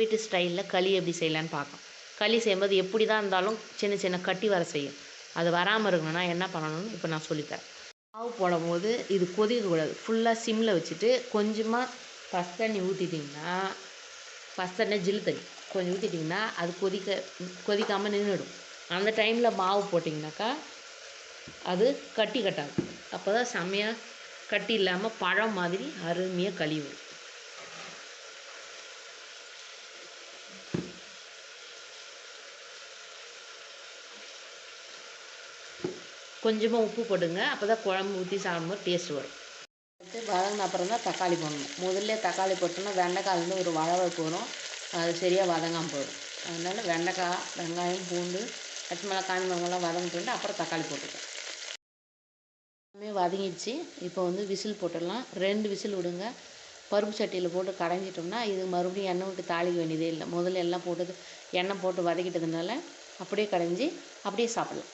வீட்டு ஸ்டைலில் களி எப்படி செய்யலான்னு பார்க்கலாம். களி செய்யும்போது எப்படி தான் இருந்தாலும் சின்ன சின்ன கட்டி வர செய்யும். அது வராமல் இருக்கணும்னா என்ன பண்ணணும்னு இப்போ நான் சொல்லித்தரேன். மாவு போடும் போது இது கொதிக்கக்கூடாது. ஃபுல்லாக சிம்மில் வச்சுட்டு கொஞ்சமாக பஸ் தண்ணி ஊற்றிட்டிங்கன்னா பஸ் தண்ணி ஜில்லு தண்ணி கொஞ்சம் ஊற்றிட்டிங்கன்னா அது கொதிக்க கொதிக்காமல் நின்றுடும் அந்த டைமில் மாவு போட்டிங்கனாக்கா அது கட்டி கட்டாது அப்போ தான் செம்மையாக கட்டி இல்லாமல் பழம் மாதிரி அருமையாக கழிவு கொஞ்சமாக உப்பு போடுங்க. அப்போ தான் குழம்பு ஊற்றி சாப்பிடும்போது டேஸ்ட் வரும். அடுத்து வதங்கின அப்புறம் தான் தக்காளி போடணும். முதல்ல தக்காளி போட்டோம்னா வெண்டைக்காய் வந்து ஒரு வளவழப்பு வரும் அது சரியாக வதங்காமல் போயிடும் அதனால் வெண்டைக்காய் வெங்காயம் பூண்டு பச்சை மிளகா காஞ்ச மிளகாலாம் வதங்கிட்டு அப்புறம் தக்காளி போட்டுக்கலாம். எல்லாமே வதங்கிடுச்சு. இப்போ வந்து விசில் போட்டுடலாம். ரெண்டு விசில் விடுங்க. பருப்பு சட்டியில் போட்டு கடைஞ்சிட்டோம்னா இது மறுபடியும் எண்ணெய் விட்டு தாளிக்க வேண்டியதே இல்லை. முதல்ல எல்லாம் போட்டு எண்ணெய் போட்டு வதக்கிட்டதுனால அப்படியே கடைஞ்சி அப்படியே சாப்பிடலாம்.